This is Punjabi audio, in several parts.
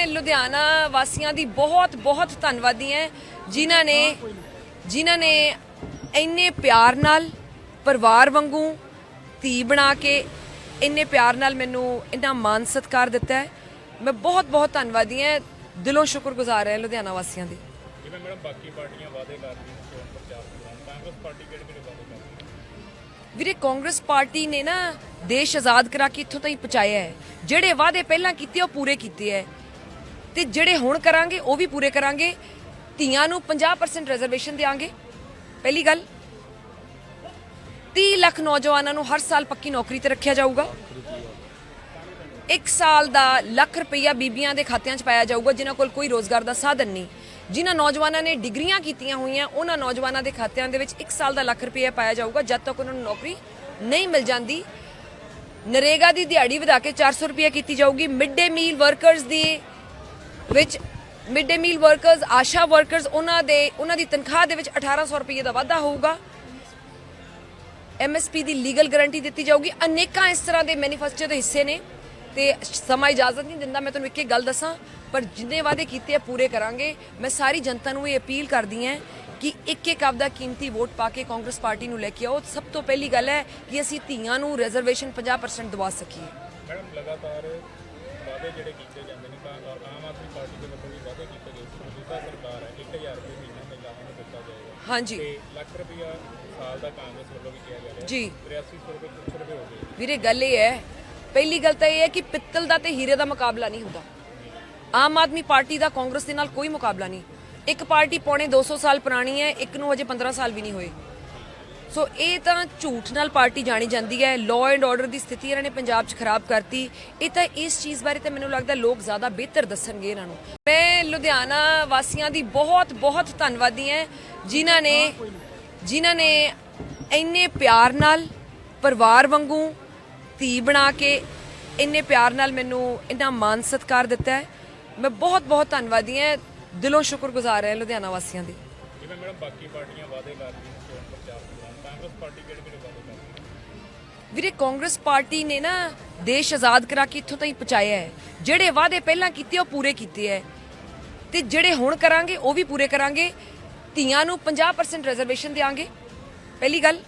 ਮੈਂ ਲੁਧਿਆਣਾ ਵਾਸੀਆਂ ਦੀ ਬਹੁਤ ਬਹੁਤ ਧੰਨਵਾਦੀ ਹਾਂ ਜਿਨ੍ਹਾਂ ਨੇ ਜਿਨ੍ਹਾਂ ਨੇ ਇੰਨੇ ਪਿਆਰ ਨਾਲ ਪਰਿਵਾਰ ਵਾਂਗੂ ਧੀ ਬਣਾ ਕੇ ਇੰਨੇ ਪਿਆਰ ਨਾਲ ਮੈਨੂੰ ਇੰਨਾ ਮਾਨ ਸਤਿਕਾਰ ਦਿੱਤਾ ਹੈ ਮੈਂ ਬਹੁਤ ਬਹੁਤ ਧੰਨਵਾਦੀ ਹਾਂ ਦਿਲੋਂ ਸ਼ੁਕਰਗੁਜ਼ਾਰ ਹਾਂ ਲੁਧਿਆਣਾ ਵਾਸੀਆਂ ਦੀ। ਜਿਵੇਂ ਮੈਡਮ ਬਾਕੀ ਪਾਰਟੀਆਂ ਵਾਅਦੇ ਕਰ ਰਹੀਆਂ ਚੋਣ ਪ੍ਰਚਾਰ ਦੌਰਾਨ। ਕਾਂਗਰਸ ਪਾਰਟੀ ਕਿਹੜੇ ਕਿਹੜੇ ਵਾਅਦੇ ਕਰ ਰਹੀ ਹੈ? ਵੀਰੇ ਕਾਂਗਰਸ ਪਾਰਟੀ ਨੇ ਨਾ ਦੇਸ਼ ਆਜ਼ਾਦ ਕਰਾ ਕੇ ਇੱਥੋਂ ਤਾਈਂ ਪਹੁੰਚਾਇਆ ਹੈ ਜਿਹੜੇ ਵਾਅਦੇ ਪਹਿਲਾਂ ਕੀਤੇ ਉਹ ਪੂਰੇ ਕੀਤੇ ਹੈ ਤੇ ਜਿਹੜੇ ਹੁਣ ਕਰਾਂਗੇ, ਉਹ ਵੀ ਪੂਰੇ ਕਰਾਂਗੇ। ਧੀਆਂ ਨੂੰ 50% ਰਿਜ਼ਰਵੇਸ਼ਨ ਦੇਾਂਗੇ ਪਹਿਲੀ ਗੱਲ 30 ਲੱਖ ਨੌਜਵਾਨਾਂ ਨੂੰ ਹਰ ਸਾਲ ਪੱਕੀ ਨੌਕਰੀ ਤੇ ਰੱਖਿਆ ਜਾਊਗਾ। ਇੱਕ ਸਾਲ ਦਾ ਲੱਖ ਰੁਪਈਆ ਬੀਬੀਆਂ ਦੇ ਖਾਤਿਆਂ 'ਚ ਪਾਇਆ ਜਾਊਗਾ, ਜਿਨ੍ਹਾਂ ਕੋਲ ਕੋਈ ਰੋਜ਼ਗਾਰ ਦਾ ਸਾਧਨ ਨਹੀਂ। ਜਿਨ੍ਹਾਂ ਨੌਜਵਾਨਾਂ ਨੇ ਡਿਗਰੀਆਂ ਕੀਤੀਆਂ ਹੋਈਆਂ, ਉਹਨਾਂ ਨੌਜਵਾਨਾਂ ਦੇ ਖਾਤਿਆਂ ਦੇ ਵਿੱਚ ਇੱਕ ਸਾਲ ਦਾ ਲੱਖ ਰੁਪਈਆ ਪਾਇਆ ਜਾਊਗਾ, ਜਦ ਤੱਕ ਉਹਨਾਂ ਨੂੰ ਨੌਕਰੀ ਨਹੀਂ ਮਿਲ ਜਾਂਦੀ। ਨਰੇਗਾ ਦੀ ਦਿਹਾੜੀ ਵਧਾ ਕੇ 400 ਰੁਪਏ ਕੀਤੀ ਜਾਊਗੀ। ਮਿਡ ਡੇ ਮੀਲ ਵਰਕਰਸ ਦੀ ਵਿੱਚ mid day meal workers Asha workers ਉਹਨਾਂ ਦੇ, ਉਹਨਾਂ ਦੀ ਤਨਖਾਹ ਦੇ ਵਿੱਚ 1800 ਰੁਪਏ ਦਾ ਵਾਧਾ ਹੋਊਗਾ। ਐਮਐਸਪੀ ਦੀ ਲੀਗਲ ਗਾਰੰਟੀ ਦਿੱਤੀ ਜਾਊਗੀ। ਅਨੇਕਾਂ ਇਸ ਤਰ੍ਹਾਂ ਦੇ ਮੈਨੀਫੈਸਟੋ ਦੇ ਹਿੱਸੇ ਨੇ ਤੇ ਸਮਾਂ ਇਜਾਜ਼ਤ ਨਹੀਂ ਦਿੰਦਾ। ਮੈਂ ਤੁਹਾਨੂੰ ਇੱਕ ਇੱਕ ਗੱਲ ਦੱਸਾਂ, ਪਰ ਜਿੰਨੇ ਵਾਅਦੇ ਕੀਤੇ ਆ, ਪੂਰੇ ਕਰਾਂਗੇ। ਮੈਂ ਸਾਰੀ ਜਨਤਾ ਨੂੰ ਇਹ ਅਪੀਲ ਕਰਦੀ ਹਾਂ ਕਿ ਇੱਕ ਇੱਕ ਆਪਦਾ ਕੀਮਤੀ ਵੋਟ ਪਾ ਕੇ ਕਾਂਗਰਸ ਪਾਰਟੀ ਨੂੰ ਲੈ ਕੇ ਆਓ। ਸਭ ਤੋਂ ਪਹਿਲੀ ਗੱਲ ਹੈ ਕਿ ਅਸੀਂ ਧੀਆਂ ਨੂੰ ਰਿਜ਼ਰਵੇਸ਼ਨ 50% ਦਵਾ ਸਕੀਏ। ਮੈਡਮ, ਲਗਾਤਾਰ ਵਾਅਦੇ ਜਿਹੜੇ ਕੀਤੇ ਜਾਂਦੇ ਨੇ ਤਾਂ ਆਮ ਆਦਮੀ ਪਾਰਟੀ ਦੇ ਵੱਲੋਂ ਵੀ ਵਾਅਦੇ ਕੀਤੇ ਗਏ ਸੀ ਮੌਜੂਦਾ ਸਰਕਾਰ ਹੈ 1000 ਰੁਪਏ ਮਹੀਨਾ ਮਹਿਲਾਵਾਂ ਨੂੰ ਦਿੱਤਾ ਜਾਏਗਾ। ਹਾਂਜੀ। ਤੇ ਲੱਖ ਰੁਪਇਆ ਸਾਲ ਦਾ ਕਾਂਗਰਸ ਵੱਲੋਂ ਵੀ ਕਿਹਾ ਜਾ ਰਿਹਾ। ਜੀ। 8300 ਰੁਪਏ ਕੁਛ ਰੁਪਏ ਹੋ ਗਏ। ਵੀਰੇ ਗੱਲ ਇਹ ਹੈ ਪਹਿਲੀ ਗੱਲ ਤਾਂ ਇਹ ਹੈ ਕਿ ਪਿੱਤਲ ਦਾ ਤੇ ਹੀਰੇ ਦਾ ਮੁਕਾਬਲਾ ਨਹੀਂ ਹੁੰਦਾ। ਆਮ ਆਦਮੀ ਪਾਰਟੀ ਦਾ ਕਾਂਗਰਸ ਦੇ ਨਾਲ ਕੋਈ ਮੁਕਾਬਲਾ ਨਹੀਂ। ਇੱਕ ਪਾਰਟੀ ਪੌਣੇ 200 ਸਾਲ ਪੁਰਾਣੀ ਹੈ ਇੱਕ ਨੂੰ ਅਜੇ 15 ਸਾਲ ਵੀ ਨਹੀਂ ਹੋਏ। ਸੋ ਇਹ ਤਾਂ ਝੂਠ ਨਾਲ ਪਾਰਟੀ ਜਾਣੀ ਜਾਂਦੀ ਹੈ। ਲਾਅ ਐਂਡ ਆਰਡਰ ਦੀ ਸਥਿਤੀ ਇਹਨਾਂ ਨੇ ਪੰਜਾਬ 'ਚ ਖਰਾਬ ਕਰਤੀ। ਇਹ ਤਾਂ ਇਸ ਚੀਜ਼ ਬਾਰੇ ਤਾਂ ਮੈਨੂੰ ਲੱਗਦਾ ਲੋਕ ਜ਼ਿਆਦਾ ਬਿਹਤਰ ਦੱਸਣਗੇ ਇਹਨਾਂ ਨੂੰ। ਮੈਂ ਲੁਧਿਆਣਾ ਵਾਸੀਆਂ ਦੀ ਬਹੁਤ ਬਹੁਤ ਧੰਨਵਾਦੀ ਹਾਂ। ਜਿਨ੍ਹਾਂ ਨੇ ਜਿਨ੍ਹਾਂ ਨੇ ਇੰਨੇ ਪਿਆਰ ਨਾਲ ਪਰਿਵਾਰ ਵਾਂਗੂ ਧੀ ਬਣਾ ਕੇ ਇੰਨੇ ਪਿਆਰ ਨਾਲ ਮੈਨੂੰ ਇੰਨਾ ਮਾਨ ਸਤਿਕਾਰ ਦਿੱਤਾ ਹੈ। ਮੈਂ ਬਹੁਤ ਬਹੁਤ ਧੰਨਵਾਦੀ ਹਾਂ। ਦਿਲੋਂ ਸ਼ੁਕਰਗੁਜ਼ਾਰ ਹਾਂ ਲੁਧਿਆਣਾ ਵਾਸੀਆਂ ਦੀ। ਜਿਵੇਂ ਮੈਡਮ ਬਾਕੀ ਪਾਰਟੀਆਂ ਵਾਅਦੇ ਕਰ ਰਹੀਆਂ ਚੋਣ ਪ੍ਰਚਾਰ ਦੌਰਾਨ ਕਾਂਗਰਸ ਪਾਰਟੀ ਕਿਹੜੇ ਕਿਹੜੇ ਵਾਅਦੇ ਕਰ ਰਹੀ ਹੈ? ਵੀਰੇ, ਕਾਂਗਰਸ ਪਾਰਟੀ ਨੇ ਨਾ ਦੇਸ਼ ਆਜ਼ਾਦ ਕਰਾ ਕੇ ਇੱਥੋਂ ਤਾਈਂ ਪਹੁੰਚਾਇਆ ਹੈ। ਜਿਹੜੇ ਵਾਅਦੇ ਪਹਿਲਾਂ ਕੀਤੇ, ਉਹ ਪੂਰੇ ਕੀਤੇ ਹੈ। ਤੇ ਜਿਹੜੇ ਹੁਣ ਕਰਾਂਗੇ, ਉਹ ਵੀ ਪੂਰੇ ਕਰਾਂਗੇ। ਧੀਆਂ ਨੂੰ 50% ਰਿਜ਼ਰਵੇਸ਼ਨ ਦੇਾਂਗੇ ਪਹਿਲੀ ਗੱਲ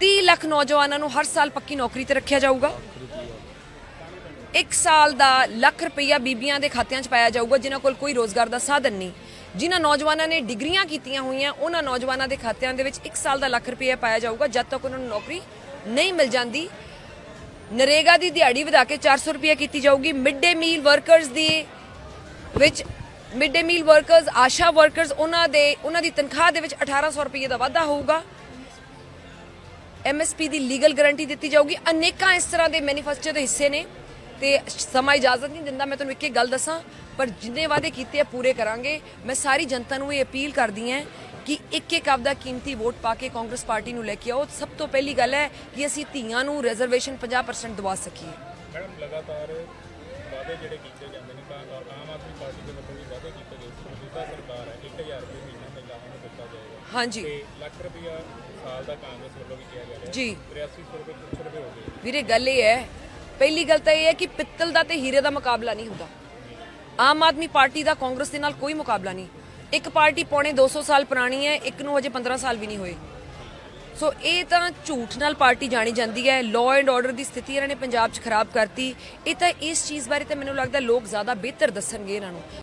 30 ਲੱਖ ਨੌਜਵਾਨਾਂ ਨੂੰ ਹਰ ਸਾਲ ਪੱਕੀ ਨੌਕਰੀ ਤੇ ਰੱਖਿਆ ਜਾਊਗਾ। ਇੱਕ ਸਾਲ ਦਾ ਲੱਖ ਰੁਪਈਆ ਬੀਬੀਆਂ ਦੇ ਖਾਤਿਆਂ 'ਚ ਪਾਇਆ ਜਾਊਗਾ, ਜਿਨ੍ਹਾਂ ਕੋਲ ਕੋਈ ਰੋਜ਼ਗਾਰ ਦਾ ਸਾਧਨ ਨਹੀਂ। ਜਿਨ੍ਹਾਂ ਨੌਜਵਾਨਾਂ ਨੇ ਡਿਗਰੀਆਂ ਕੀਤੀਆਂ ਹੋਈਆਂ, ਉਹਨਾਂ ਨੌਜਵਾਨਾਂ ਦੇ ਖਾਤਿਆਂ ਦੇ ਵਿੱਚ ਇੱਕ ਸਾਲ ਦਾ ਲੱਖ ਰੁਪਈਆ ਪਾਇਆ ਜਾਊਗਾ, ਜਦ ਤੱਕ ਉਹਨਾਂ ਨੂੰ ਨੌਕਰੀ ਨਹੀਂ ਮਿਲ ਜਾਂਦੀ। ਨਰੇਗਾ ਦੀ ਦਿਹਾੜੀ ਵਧਾ ਕੇ 400 ਰੁਪਏ ਕੀਤੀ ਜਾਊਗੀ। ਮਿਡ ਡੇ ਮੀਲ ਵਰਕਰਸ ਦੀ ਵਿੱਚ mid day meal workers, Asha workers, ਉਹਨਾਂ ਦੇ, ਉਹਨਾਂ ਦੀ ਤਨਖਾਹ ਦੇ ਵਿੱਚ 1800 ਰੁਪਏ ਦਾ ਵਾਧਾ ਹੋਊਗਾ। ਐਮਐਸਪੀ ਦੀ ਲੀਗਲ ਗਾਰੰਟੀ ਦਿੱਤੀ ਜਾਊਗੀ। ਅਨੇਕਾਂ ਇਸ ਤਰ੍ਹਾਂ ਦੇ ਮੈਨੀਫੈਸਟੋ ਦੇ ਹਿੱਸੇ ਨੇ। ਤੇ ਸਮਾਂ ਇਜਾਜ਼ਤ ਨਹੀਂ ਦਿੰਦਾ ਮੈਂ ਤੁਹਾਨੂੰ ਇੱਕ ਇੱਕ ਗੱਲ ਦੱਸਾਂ ਪਰ ਜਿੰਨੇ ਵਾਅਦੇ ਕੀਤੇ ਆ ਪੂਰੇ ਕਰਾਂਗੇ। ਮੈਂ ਸਾਰੀ ਜਨਤਾ ਨੂੰ ਇਹ ਅਪੀਲ ਕਰਦੀ ਹਾਂ ਕਿ ਇੱਕ ਇੱਕ ਆਪਦਾ ਕੀਮਤੀ ਵੋਟ ਪਾ ਕੇ ਕਾਂਗਰਸ ਪਾਰਟੀ ਨੂੰ ਲੈ ਕੇ ਆਓ। ਸਭ ਤੋਂ ਪਹਿਲੀ ਗੱਲ ਹੈ ਕਿ ਅਸੀਂ ਧੀਆਂ ਨੂੰ ਰਿਜ਼ਰਵੇਸ਼ਨ 50% ਦਵਾ ਸਕੀਏ। ਮੈਡਮ ਲਗਾਤਾਰ ਵਾਅਦੇ ਜਿਹੜੇ ਕੀਤੇ ਜਾਂਦੇ ਨੇ ਤਾਂ ਆਮ ਆਦਮੀ ਪਾਰਟੀ ਦੇ ਵੱਲੋਂ ਵੀ ਵਾਅਦੇ ਕੀਤੇ ਗਏ ਸੀ। ਮੌਜੂਦਾ ਸਰਕਾਰ ਹੈ 1000 ਰੁਪਏ ਮਹੀਨਾ ਮਹਿਲਾਵਾਂ ਨੂੰ ਦਿੱਤਾ ਜਾਏਗਾ। ਹਾਂਜੀ। ਤੇ ਲੱਖ ਰੁਪਇਆ ਸਾਲ ਦਾ ਕਾਂਗਰਸ ਵੱਲੋਂ ਵੀ ਕਿਹਾ ਰਿਹਾ ਜੀ। 8300 ਰੁਪਏ ਕੁਛ ਰੁਪਏ ਹੋ ਗਏ। ਵੀਰੇ ਗੱਲ ਇਹ ਹੈ ਪਹਿਲੀ ਗੱਲ ਤਾਂ ਇਹ ਹੈ ਕਿ ਪਿੱਤਲ ਦਾ ਤੇ ਹੀਰੇ ਦਾ ਮੁਕਾਬਲਾ ਨਹੀਂ ਹੁੰਦਾ। ਆਮ ਆਦਮੀ ਪਾਰਟੀ ਦਾ ਕਾਂਗਰਸ ਦੇ ਨਾਲ ਕੋਈ ਮੁਕਾਬਲਾ ਨਹੀਂ। ਇੱਕ ਪਾਰਟੀ ਪੌਣੇ 200 ਸਾਲ ਪੁਰਾਣੀ ਹੈ, ਇੱਕ ਨੂੰ ਹਜੇ 15 ਸਾਲ ਵੀ ਨਹੀਂ ਹੋਏ। ਸੋ ਇਹ ਤਾਂ ਝੂਠ ਨਾਲ ਪਾਰਟੀ ਜਾਣੀ ਜਾਂਦੀ ਹੈ। ਲਾਅ ਐਂਡ ਆਰਡਰ ਦੀ ਸਥਿਤੀ ਇਹਨਾਂ ਨੇ ਪੰਜਾਬ 'ਚ ਖਰਾਬ ਕਰਤੀ। ਇਹ ਤਾਂ ਇਸ ਚੀਜ਼ ਬਾਰੇ ਤਾਂ ਮੈਨੂੰ ਲੱਗਦਾ ਲੋਕ ਜ਼ਿਆਦਾ ਬਿਹਤਰ ਦੱਸਣਗੇ ਇਹਨਾਂ ਨੂੰ।